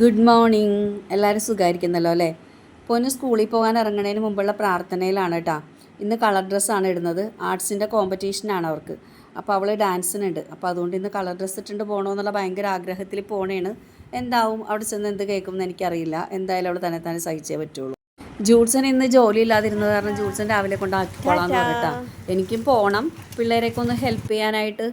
Good morning എല്ലാവരും സുഖമായിരിക്കുന്നല്ലോ അല്ലേ? പൊന്നു സ്കൂളിൽ പോകാൻ ഇറങ്ങുന്നതിന് മുമ്പുള്ള പ്രാർത്ഥനയിലാണ് കേട്ടോ ഇന്ന് കളർ ഡ്രസ്സാണ് ഇടുന്നത്. ആർട്സിന്റെ കോമ്പറ്റീഷനാണ് അവർക്ക്. അപ്പോൾ അവൾ ഡാൻസിനുണ്ട് അപ്പോൾ അതുകൊണ്ട് ഇന്ന് കളർ ഡ്രസ്സ് ഇട്ടിട്ട് പോകണമെന്നുള്ള ഭയങ്കര ആഗ്രഹത്തിൽ പോണേണ്. എന്താവും? അവിടെ ചെന്ന് എന്ത് കേൾക്കും എന്ന് എനിക്കറിയില്ല. എന്തായാലും അവൾ തന്നെ തന്നെ സഹിച്ചേ പറ്റുള്ളൂ. ജൂഡ്സൺ ഇന്ന് ജോലി ഇല്ലാതിരുന്നത് കാരണം ജൂഡ്സൺ രാവിലെ കൊണ്ട് ആക്കിക്കോളാന്ന് പറഞ്ഞിട്ടാ. എനിക്കും പോകണം പിള്ളേരെയൊക്കെ ഒന്ന് ഹെൽപ്പ് ചെയ്യാനായിട്ട്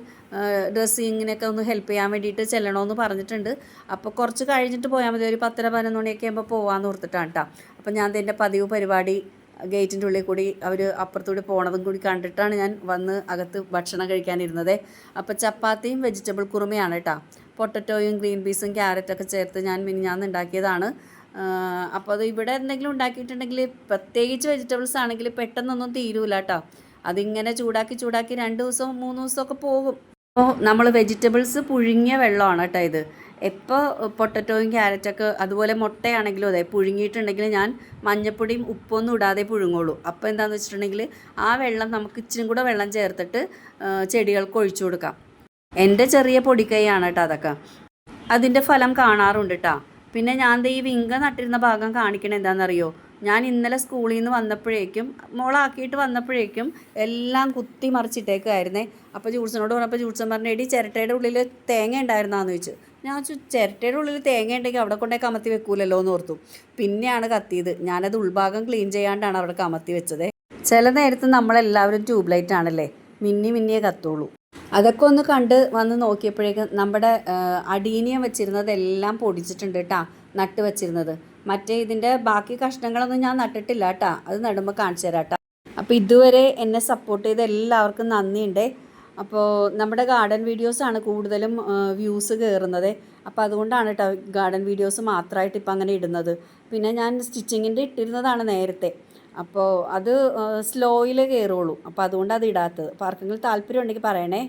ഡ്രസ്സിങ്ങിനൊക്കെ ഒന്ന് ഹെൽപ്പ് ചെയ്യാൻ വേണ്ടിയിട്ട് ചെല്ലണമെന്ന് പറഞ്ഞിട്ടുണ്ട്. അപ്പോൾ കുറച്ച് കഴിഞ്ഞിട്ട് പോയാൽ മതി. ഒരു പത്തര പതിനൊന്ന് മണിയൊക്കെ ആകുമ്പോൾ പോകാമെന്ന് ഓർത്തിട്ടാണ് കേട്ടോ അപ്പോൾ ഞാൻ എന്റെ പതിവ് പരിപാടി ഗേറ്റിന്റെ ഉള്ളിൽ കൂടി അവർ അപ്പുറത്തൂടി പോണതും കൂടി കണ്ടിട്ടാണ് ഞാൻ വന്ന് അകത്ത് ഭക്ഷണം കഴിക്കാനിരുന്നത്. അപ്പോൾ ചപ്പാത്തിയും വെജിറ്റബിൾ കുറുമയാണ് കേട്ടോ പൊട്ടറ്റോയും ഗ്രീൻ പീസും ക്യാരറ്റൊക്കെ ചേർത്ത് ഞാൻ മിനിഞ്ഞാന്ന് ഉണ്ടാക്കിയതാണ്. അപ്പോൾ അത് ഇവിടെ എന്തെങ്കിലും ഉണ്ടാക്കിയിട്ടുണ്ടെങ്കിൽ പ്രത്യേകിച്ച് വെജിറ്റബിൾസ് ആണെങ്കിൽ പെട്ടെന്നൊന്നും തീരൂല കേട്ടോ അതിങ്ങനെ ചൂടാക്കി ചൂടാക്കി രണ്ട് ദിവസവും മൂന്ന് ദിവസമൊക്കെ പോകും. അപ്പോൾ നമ്മൾ വെജിറ്റബിൾസ് പുഴുങ്ങിയ വെള്ളമാണ് കേട്ടോ ഇത്. എപ്പോൾ പൊട്ടറ്റോയും ക്യാരറ്റൊക്കെ അതുപോലെ മുട്ടയാണെങ്കിലും അതെ പുഴുങ്ങിയിട്ടുണ്ടെങ്കിൽ ഞാൻ മഞ്ഞപ്പൊടിയും ഉപ്പൊന്നും ഇടാതെ പുഴുങ്ങുള്ളൂ. അപ്പോൾ എന്താണെന്ന് വെച്ചിട്ടുണ്ടെങ്കിൽ ആ വെള്ളം നമുക്ക് ഇച്ചിരി കൂടെ വെള്ളം ചേർത്തിട്ട് ചെടികൾക്ക് ഒഴിച്ചു കൊടുക്കാം. എന്റെ ചെറിയ പൊടിക്കൈയാണ് കേട്ടോ അതൊക്കെ. അതിന്റെ ഫലം കാണാറുണ്ട് കേട്ടോ പിന്നെ ഞാൻ ഈ വിങ്ക നട്ടിരുന്ന ഭാഗം കാണിക്കണത് എന്താണെന്നറിയോ? ഞാൻ ഇന്നലെ സ്കൂളിൽ നിന്ന് വന്നപ്പോഴേക്കും മോളാക്കിയിട്ട് വന്നപ്പോഴേക്കും എല്ലാം കുത്തി മറിച്ചിട്ടേക്കായിരുന്നേ അപ്പോൾ ജൂട്സനോട് പറഞ്ഞപ്പോൾ ജൂട്സൻ പറഞ്ഞു എടി ചിരട്ടയുടെ ഉള്ളിൽ തേങ്ങ ഉണ്ടായിരുന്നാന്ന് ചോദിച്ചു. ഞാൻ ചിരട്ടയുടെ ഉള്ളിൽ തേങ്ങ ഉണ്ടെങ്കിൽ അവിടെ കൊണ്ടേ കമത്തി വെക്കൂലല്ലോ? എന്ന് ഓർത്തു. പിന്നെയാണ് കത്തിയത്. ഞാനത് ഉൾഭാഗം ക്ലീൻ ചെയ്യാണ്ടാണ് അവിടെ കമത്തി വെച്ചത്. ചില നേരത്ത് നമ്മളെല്ലാവരും ട്യൂബ് ലൈറ്റ് ആണല്ലേ മിന്നി മിന്നിയേ കത്തുള്ളൂ. അതൊക്കെ ഒന്ന് കണ്ട് വന്ന് നോക്കിയപ്പോഴേക്കും നമ്മുടെ അടീനിയം വെച്ചിരുന്നതെല്ലാം പൊടിച്ചിട്ടുണ്ട് കേട്ടാ നട്ട് വെച്ചിരുന്നത്. മറ്റേ ഇതിന്റെ ബാക്കി കഷ്ണങ്ങളൊന്നും ഞാൻ നട്ടിട്ടില്ല കേട്ടാ അത് നടുമ്പോൾ കാണിച്ചു തരാം കേട്ടാ അപ്പോൾ ഇതുവരെ എന്നെ സപ്പോർട്ട് ചെയ്ത എല്ലാവർക്കും നന്ദിയുണ്ട്. അപ്പോൾ നമ്മുടെ ഗാർഡൻ വീഡിയോസാണ് കൂടുതലും വ്യൂസ് കയറുന്നത് അപ്പോൾ അതുകൊണ്ടാണ് കേട്ടോ ഗാർഡൻ വീഡിയോസ് മാത്രമായിട്ട് ഇപ്പം അങ്ങനെ ഇടുന്നത്. പിന്നെ ഞാൻ സ്റ്റിച്ചിങ്ങിന്റെ ഇട്ടിരുന്നതാണ് നേരത്തെ. അപ്പോൾ അത് സ്ലോയിൽ കയറുള്ളൂ അപ്പോൾ അതുകൊണ്ട് അത് ഇടാത്തത്. അപ്പോൾ ആർക്കെങ്കിലും താല്പര്യം ഉണ്ടെങ്കിൽ പറയണേ.